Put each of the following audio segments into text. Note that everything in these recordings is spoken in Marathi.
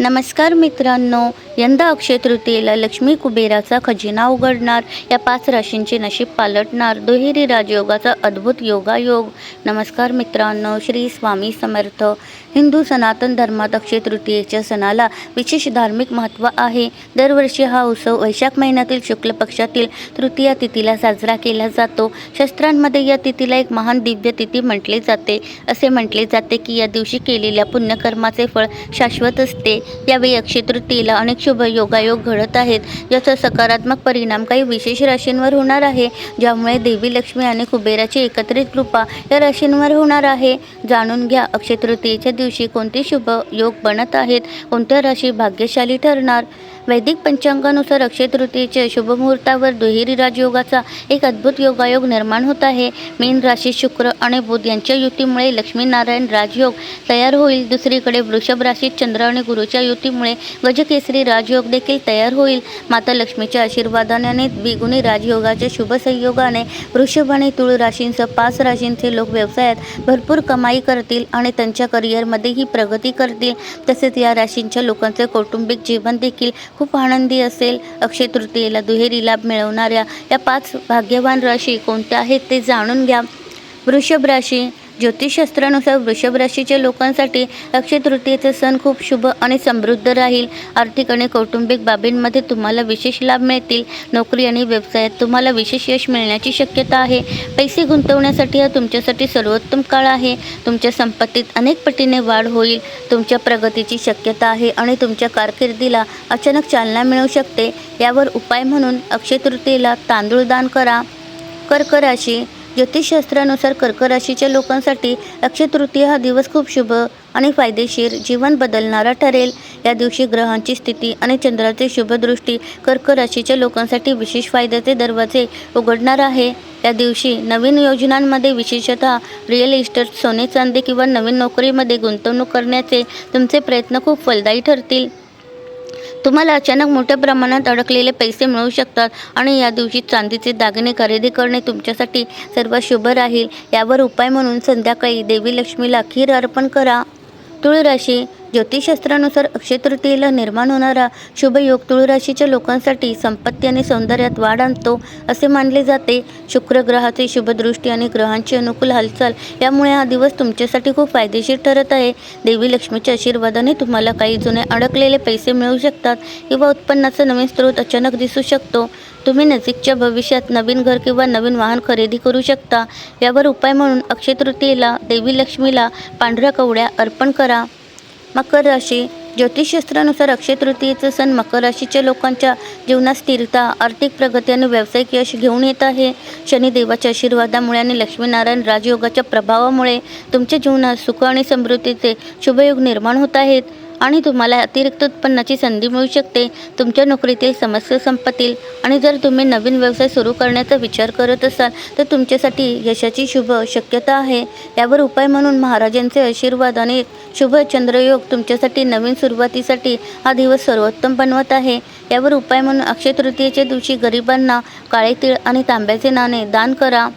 नमस्कार मित्रांनो यंदा अक्षय तृतीयेला लक्ष्मी कुबेराचा खजिना उघडणार. या पाच राशींचे नशीब पालटणार. दुहेरी राजयोगाचा अद्भुत योगायोग. नमस्कार मित्रांनो श्री स्वामी समर्थ. हिंदू सनातन धर्मात अक्षय तृतीयेच्या सणाला विशेष धार्मिक महत्त्व आहे. दरवर्षी हा उत्सव वैशाख महिन्यातील शुक्ल पक्षातील तृतीया तिथीला साजरा केला जातो. शस्त्रांमध्ये या तिथीला एक महान दिव्य तिथी म्हटले जाते. असे म्हटले जाते की या दिवशी केलेल्या पुण्यकर्माचे फळ शाश्वत असते. यावेळी अक्षय तृतीयेला अनेक शुभ योगायोग घडत आहेत. याचा सकारात्मक परिणाम काही विशेष राशींवर होणार आहे ज्यामुळे देवी लक्ष्मी आणि कुबेराची एकत्रित कृपा या राशींवर होणार आहे. जाणून घ्या अक्षय तृतीयेच्या दिवशी कोणते शुभ योग बनत आहेत कोणत्या राशी भाग्यशाली ठरणार? वैदिक पंचांगानुसार अक्षय तृतीयेच्या शुभमुहूर्तावर दुहेरी राजयोगाचा एक अद्भुत योगायोग निर्माण होत आहे. मीन राशी शुक्र आणि बुध यांच्या युतीमुळे लक्ष्मीनारायण राजयोग तयार होईल. दुसरीकडे वृषभ राशीत चंद्र आणि गुरुच्या युतीमुळे गजकेसरी राजयोग देखील तयार होईल. माता लक्ष्मीच्या आशीर्वादाने द्विगुणी राजयोगाच्या शुभ संयोगाने वृषभ आणि तुळ राशींसह पाच राशींचे लोक व्यवसायात भरपूर कमाई करतील आणि त्यांच्या करिअरमध्येही प्रगती करतील. तसेच या राशींच्या लोकांचे कौटुंबिक जीवन देखील खूप आनंदी असेल. अक्षय तृतीयेला दुहेरी लाभ मिळवणाऱ्या या पाच भाग्यवान राशी कोणत्या आहेत ते जाणून घ्या. वृषभ राशी ज्योतिषशास्त्रानुसार वृषभ राशीच्या लोकांसाठी अक्षय तृतीयेचा सण खूप शुभ आणि समृद्ध राहील. आर्थिक आणि कौटुंबिक बाबींमध्ये तुम्हाला विशेष लाभ मिळतील. नोकरी आणि व्यवसायात तुम्हाला विशेष यश मिळण्याची शक्यता आहे. पैसे गुंतवण्यासाठी हा तुमच्यासाठी सर्वोत्तम काळ आहे. तुमच्या संपत्तीत अनेक पटीने वाढ होईल. तुमच्या प्रगतीची शक्यता आहे आणि तुमच्या कारकिर्दीला अचानक चालना मिळू शकते. यावर उपाय म्हणून अक्षय तृतीयेला तांदूळ दान करा. कर्क राशी ज्योतिषशास्त्रानुसार कर्क राशीच्या लोकांसाठी अक्षय तृतीय हा दिवस खूप शुभ आणि फायदेशीर. जीवन बदलणारा ठरेल. या दिवशी ग्रहांची स्थिती आणि चंद्राची शुभदृष्टी कर्क राशीच्या लोकांसाठी विशेष फायद्याचे दरवाजे उघडणार आहे. या दिवशी नवीन योजनांमध्ये विशेषतः रिअल इस्टेट सोने चांदी किंवा नवीन नोकरीमध्ये गुंतवणूक करण्याचे तुमचे प्रयत्न खूप फलदायी ठरतील. तुम्हाला अचानक मोठ्या प्रमाणात अडकलेले पैसे मिळू शकतात आणि या दिवशी चांदीचे दागिने खरेदी करणे तुमच्यासाठी सर्वात शुभ राहील. यावर उपाय म्हणून संध्याकाळी देवी लक्ष्मीला खीर अर्पण करा. तुळ राशी ज्योतिषशास्त्रानुसार अक्षय तृतीयेला निर्माण होणारा शुभयोग तुळ राशीच्या लोकांसाठी संपत्ती आणि सौंदर्यात वाढ आणतो असे मानले जाते. शुक्र ग्रहाचे शुभदृष्टी आणि ग्रहांची अनुकूल हालचाल यामुळे हा दिवस तुमच्यासाठी खूप फायदेशीर ठरत आहे. देवी लक्ष्मीच्या आशीर्वादाने तुम्हाला काही जुने अडकलेले पैसे मिळू शकतात किंवा उत्पन्नाचा नवीन स्रोत अचानक दिसू शकतो. तुम्ही नजीकच्या भविष्यात नवीन घर किंवा नवीन वाहन खरेदी करू शकता. यावर उपाय म्हणून अक्षय तृतीयेला देवी लक्ष्मीला पांढऱ्या कवड्या अर्पण करा. मकर राशी ज्योतिषशास्त्रानुसार अक्षय तृतीयेचा सण मकर राशीच्या लोकांच्या जीवनात स्थिरता आर्थिक प्रगती आणि व्यावसायिक यश घेऊन येत आहे. शनिदेवाच्या आशीर्वादामुळे आणि लक्ष्मीनारायण राजयोगाच्या प्रभावामुळे तुमच्या जीवनात सुख आणि समृद्धीचे शुभयोग निर्माण होत आहेत. आणि तुम्हाला अतिरिक्त उत्पन्नाची संधी मिळू शकते. तुमच्या नोकरीतील समस्या संपतील. आणि जर तुम्ही नवीन व्यवसाय सुरू करण्याचा विचार करत असाल तर तुमच्यासाठी यशाची शुभ शक्यता आहे. यावर उपाय म्हणून महाराजांचे आशीर्वाद आणि शुभ चंद्रयोग तुमच्यासाठी नवीन सुरुवातीसाठी हा दिवस सर्वोत्तम बनवत आहे. यावर उपाय म्हणून अक्षय तृतीयेच्या दिवशी गरिबांना काळे तीळ आणि तांब्याचे नाणे दान करा.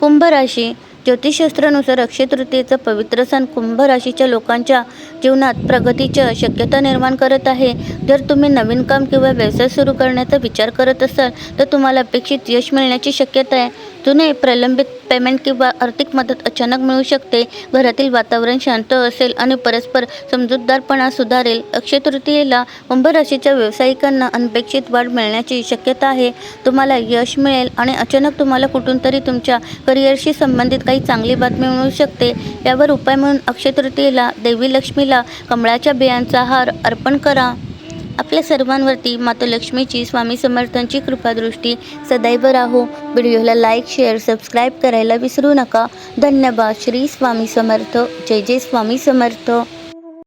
कुंभ राशी ज्योतिषशास्त्रानुसार अक्षय तृतीयेचा पवित्र सण कुंभ राशीच्या लोकांच्या जीवनात प्रगतीच्या शक्यता निर्माण करत आहे. जर तुम्ही नवीन काम किंवा व्यवसाय सुरू करण्याचा विचार करत असाल तर तुम्हाला अपेक्षित यश मिळण्याची शक्यता आहे. जुने प्रलंबित पेमेंट किंवा आर्थिक मदत अचानक मिळू शकते. घरातील वातावरण शांत असेल आणि परस्पर समजूतदारपणा सुधारेल. अक्षय तृतीयेला कुंभ राशीच्या व्यावसायिकांना अनपेक्षित वाढ मिळण्याची शक्यता आहे. तुम्हाला यश मिळेल आणि अचानक तुम्हाला कुठून तरी तुमच्या करिअरशी संबंधित काही चांगली बातमी मिळू शकते. यावर उपाय म्हणून अक्षय तृतीयेला देवी लक्ष्मीला कमळाच्या बियांचा हार अर्पण करा. आपल्या सर्वांवरती माता लक्ष्मीची स्वामी समर्थांची कृपादृष्टी सदैव राहो. व्हिडिओला लाईक शेअर सबस्क्राईब करायला विसरू नका. धन्यवाद. श्री स्वामी समर्थ. जय जय स्वामी समर्थ.